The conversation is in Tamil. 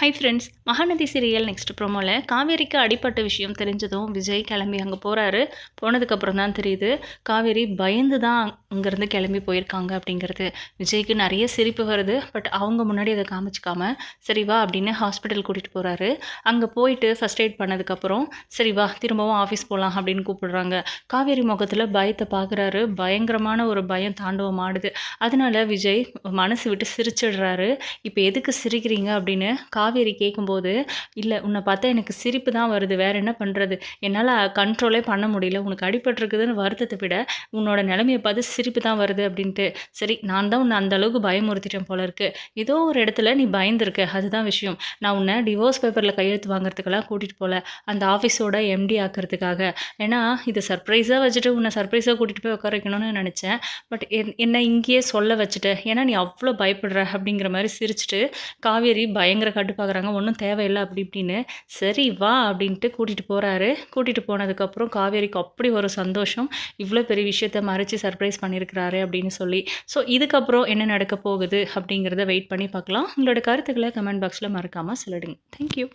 Hi friends Mahanadi serial next ப்ரோமோவில் காவேரிக்கு அடிப்பட்ட விஷயம் தெரிஞ்சதும் விஜய் கிளம்பி அங்கே போகிறாரு போனதுக்கப்புறம் தான் தெரியுது காவேரி பயந்து தான் அங்கேருந்து கிளம்பி போயிருக்காங்க அப்படிங்கிறது. விஜய்க்கு நிறைய சிரிப்பு வருது பட் அவங்க முன்னாடி அதை காமிச்சிக்காம சரி வா அப்படின்னு ஹாஸ்பிட்டல் கூட்டிகிட்டு போகிறாரு அங்கே போயிட்டு ஃபஸ்ட் எய்ட் பண்ணதுக்கப்புறம் சரி வா திரும்பவும் ஆஃபீஸ் போகலாம் அப்படின்னு கூப்பிடுறாங்க. காவேரி முகத்தில் பயத்தை பார்க்குறாரு பயங்கரமான ஒரு பயம் தாண்டவம் ஆடுது. அதனால விஜய் மனசு விட்டு சிரிச்சிடுறாரு. இப்போ எதுக்கு சிரிக்கிறீங்க? அப்படின்னு காவேரி காவேரி கேட்கும்போது இல்லை உன்னை பார்த்தா எனக்கு சிரிப்பு தான் வருது. வேற என்ன பண்ணுறது என்னால் கண்ட்ரோலே பண்ண முடியல. உனக்கு அடிபட்டுருக்குதுன்னு வருத்தத்தை விட உன்னோட நிலைமையை பார்த்து சிரிப்பு தான் வருது அப்படின்ட்டு. சரி நான் தான் உன்னை அந்த அளவுக்கு பயமுறுத்திட்டேன் போல இருக்கு. ஏதோ ஒரு இடத்துல நீ பயந்துருக்க. அதுதான் விஷயம். நான் உன்னை டிவோர்ஸ் பேப்பரில் கையெழுத்து வாங்குறதுக்கெல்லாம் கூட்டிகிட்டு போகல அந்த ஆஃபீஸோட எம்டி ஆக்கிறதுக்காக. ஏன்னா இதை சர்ப்ரைஸாக வச்சுட்டு உன்னை சர்ப்ரைஸாக கூட்டிகிட்டு போய் உட்கார வைக்கணும்னு நினச்சேன். பட் என்னை இங்கேயே சொல்ல வச்சுட்டு. ஏன்னா நீ அவ்வளோ பயப்படுற அப்படிங்கிற மாதிரி சிரிச்சிட்டு காவேரி பயங்கர பார்க்குறாங்க ஒன்றும் தேவையில்லை. அப்படி இப்படின்னு. சரி வா. அப்படின்ட்டு கூட்டிகிட்டு போகிறாரு கூட்டிகிட்டு போனதுக்கப்புறம் காவேரிக்கு அப்படி ஒரு சந்தோஷம். இவ்வளோ பெரிய விஷயத்த மறைச்சி சர்ப்ரைஸ் பண்ணியிருக்கிறாரு அப்படின்னு சொல்லி. ஸோ இதுக்கப்புறம் என்ன நடக்க போகுது அப்படிங்கிறத வெயிட் பண்ணி பார்க்கலாம். உங்களோட கருத்துக்களை கமெண்ட் பாக்ஸில் மறக்காமல் சொல்லிடுங்க. தேங்க்யூ